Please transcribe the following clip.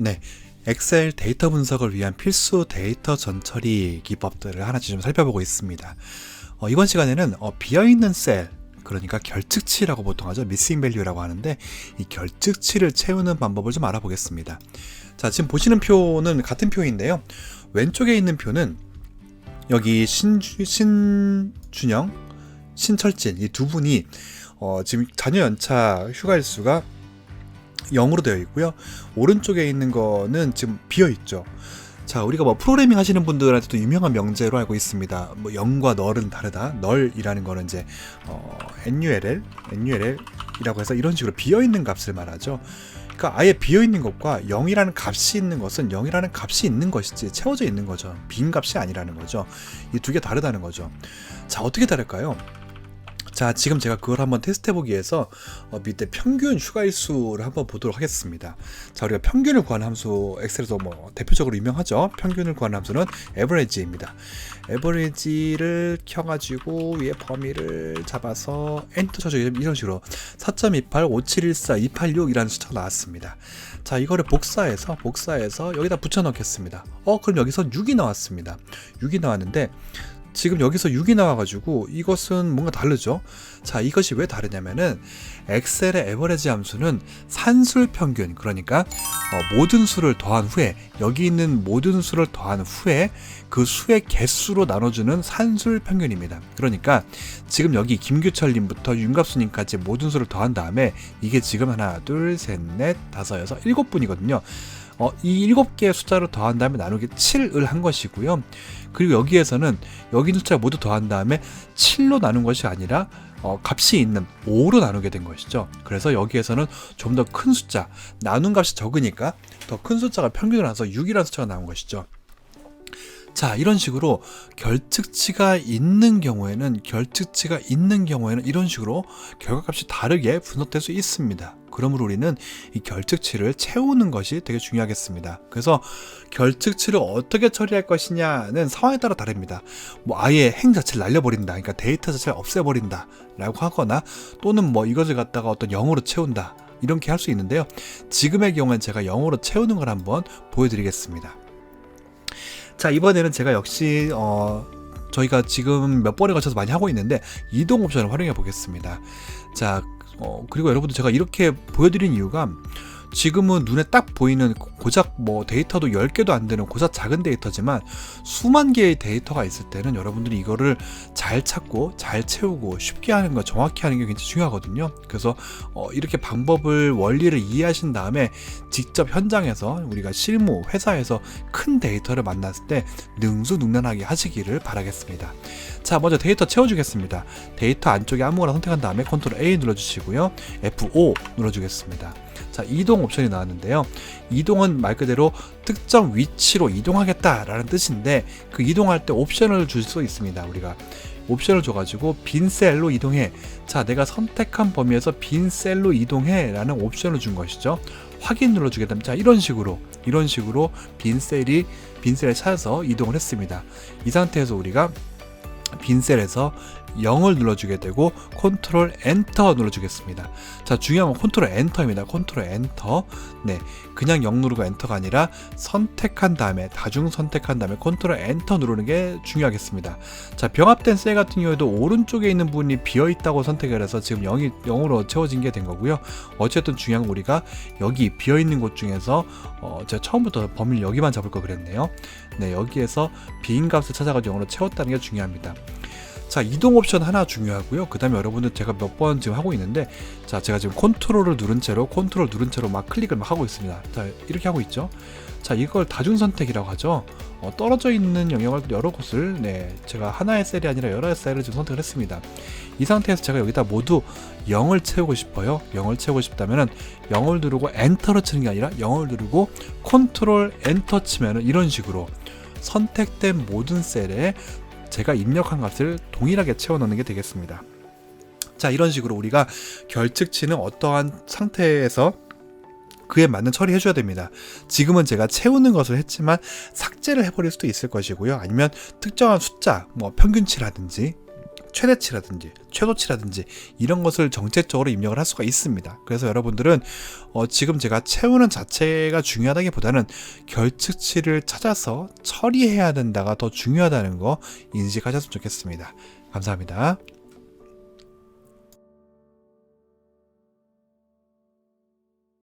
네. 엑셀 데이터 분석을 위한 필수 데이터 전처리 기법들을 하나씩 좀 살펴보고 있습니다. 어, 이번 시간에는 어, 비어있는 셀, 그러니까 결측치라고 보통 하죠. 미싱 밸류라고 하는데 이 결측치를 채우는 방법을 좀 알아보겠습니다. 자, 지금 보시는 표는 같은 표인데요. 왼쪽에 있는 표는 여기 신주, 신준영, 신철진 이 두 분이 어, 지금 자녀 연차 휴가 일수가 0으로 되어 있고요. 오른쪽에 있는 거는 지금 비어 있죠. 자, 우리가 뭐 프로그래밍 하시는 분들한테도 유명한 명제로 알고 있습니다. 뭐 0과 널은 다르다. 널이라는 거는 이제 어, NULL, NULL이라고 해서 이런 식으로 비어 있는 값을 말하죠. 그러니까 아예 비어 있는 것과 0이라는 값이 있는 것은 0이라는 값이 있는 것이지 채워져 있는 거죠. 빈 값이 아니라는 거죠. 이 두 개 다르다는 거죠. 자, 어떻게 다를까요? 자, 지금 제가 그걸 한번 테스트 해보기 위해서 어, 밑에 평균 휴가일수를 한번 보도록 하겠습니다. 자, 우리가 평균을 구하는 함수 엑셀에서 뭐 대표적으로 유명하죠. 평균을 구하는 함수는 average입니다. average를 켜가지고 위에 범위를 잡아서 엔터 쳐서 이런 식으로 4.28, 5714, 286 이라는 숫자가 나왔습니다. 자, 이거를 복사해서 복사해서 여기다 붙여 넣겠습니다. 어, 그럼 여기서 6이 나왔습니다. 6이 나왔는데 지금 여기서 6이 나와가지고 이것은 뭔가 다르죠. 자, 이것이 왜 다르냐면은 엑셀의 에버레지 함수는 산술 평균, 그러니까 어, 모든 수를 더한 후에 여기 있는 모든 수를 더한 후에 그 수의 개수로 나눠주는 산술 평균입니다. 그러니까 지금 여기 김규철님부터 윤갑수님까지 모든 수를 더한 다음에 이게 지금 하나, 둘, 셋, 넷, 다섯, 여섯, 일곱 분이거든요. 어, 이 일곱 개의 숫자를 더한 다음에 나누기 7을 한 것이고요. 그리고 여기에서는 여기 숫자 모두 더한 다음에 7로 나눈 것이 아니라 어, 값이 있는 5로 나누게 된 것이죠. 그래서 여기에서는 좀 더 큰 숫자, 나눈 값이 적으니까 더 큰 숫자가 평균을 나서 6이라는 숫자가 나온 것이죠. 자, 이런 식으로 결측치가 있는 경우에는 결측치가 있는 경우에는 이런 식으로 결과값이 다르게 분석될 수 있습니다. 그러므로 우리는 이 결측치를 채우는 것이 되게 중요하겠습니다. 그래서 결측치를 어떻게 처리할 것이냐는 상황에 따라 다릅니다. 뭐 아예 행 자체를 날려버린다. 그러니까 데이터 자체를 없애버린다. 라고 하거나 또는 뭐 이것을 갖다가 어떤 영어로 채운다. 이렇게 할 수 있는데요. 지금의 경우는 제가 영어로 채우는 걸 한번 보여드리겠습니다. 자 이번에는 제가 역시 어, 저희가 지금 몇 번에 걸쳐서 많이 하고 있는데 이동 옵션을 활용해 보겠습니다. 자 어, 그리고 여러분들 제가 이렇게 보여드린 이유가 지금은 눈에 딱 보이는 고작 뭐 데이터도 10개도 안 되는 고작 작은 데이터지만 수만 개의 데이터가 있을 때는 여러분들이 이거를 잘 찾고 잘 채우고 쉽게 하는 거 정확히 하는 게 굉장히 중요하거든요. 그래서 어 이렇게 방법을 원리를 이해하신 다음에 직접 현장에서 우리가 실무 회사에서 큰 데이터를 만났을 때 능수능란하게 하시기를 바라겠습니다. 자, 먼저 데이터 채워주겠습니다. 데이터 안쪽에 아무거나 선택한 다음에 컨트롤 A 눌러주시고요. F5 눌러주겠습니다. 자, 이동 옵션이 나왔는데요. 이동은 말 그대로 특정 위치로 이동하겠다라는 뜻인데 그 이동할 때 옵션을 줄 수 있습니다. 우리가 옵션을 줘가지고 빈 셀로 이동해. 자, 내가 선택한 범위에서 빈 셀로 이동해. 라는 옵션을 준 것이죠. 확인 눌러주게 되면, 자, 이런 식으로, 이런 식으로 빈 셀이, 빈 셀을 찾아서 이동을 했습니다. 이 상태에서 우리가 빈 셀에서 0을 눌러주게 되고 컨트롤 엔터 눌러주겠습니다. 자 중요한 건 컨트롤 엔터입니다. 컨트롤 엔터. 네, 그냥 0 누르고 엔터가 아니라 선택한 다음에 다중 선택한 다음에 컨트롤 엔터 누르는 게 중요하겠습니다. 자 병합된 셀 같은 경우에도 오른쪽에 있는 부분이 비어 있다고 선택을 해서 지금 0이 0으로 채워진 게 된 거고요. 어쨌든 중요한 건 우리가 여기 비어 있는 곳 중에서 어, 제가 처음부터 범위를 여기만 잡을 거 그랬네요. 네, 여기에서 빈 값을 찾아가지고 0으로 채웠다는 게 중요합니다. 자 이동 옵션 하나 중요하고요. 그 다음에 여러분들 제가 몇 번 지금 하고 있는데 자 제가 지금 컨트롤을 누른 채로 컨트롤 누른 채로 막 클릭을 막 하고 있습니다. 자 이렇게 하고 있죠. 자 이걸 다중 선택이라고 하죠. 어, 떨어져 있는 영역을 여러 곳을 네 제가 하나의 셀이 아니라 여러 셀을 지금 선택을 했습니다. 이 상태에서 제가 여기다 모두 0을 채우고 싶어요. 0을 채우고 싶다면은 0을 누르고 엔터를 치는 게 아니라 0을 누르고 컨트롤 엔터 치면은 이런 식으로 선택된 모든 셀에 제가 입력한 값을 동일하게 채워 넣는 게 되겠습니다. 자, 이런 식으로 우리가 결측치는 어떠한 상태에서 그에 맞는 처리해 줘야 됩니다. 지금은 제가 채우는 것을 했지만 삭제를 해버릴 수도 있을 것이고요. 아니면 특정한 숫자, 뭐 평균치라든지 최대치라든지 최소치라든지 이런 것을 정책적으로 입력을 할 수가 있습니다. 그래서 여러분들은 어, 지금 제가 채우는 자체가 중요하다기보다는 결측치를 찾아서 처리해야 된다가 더 중요하다는 거 인식하셨으면 좋겠습니다. 감사합니다.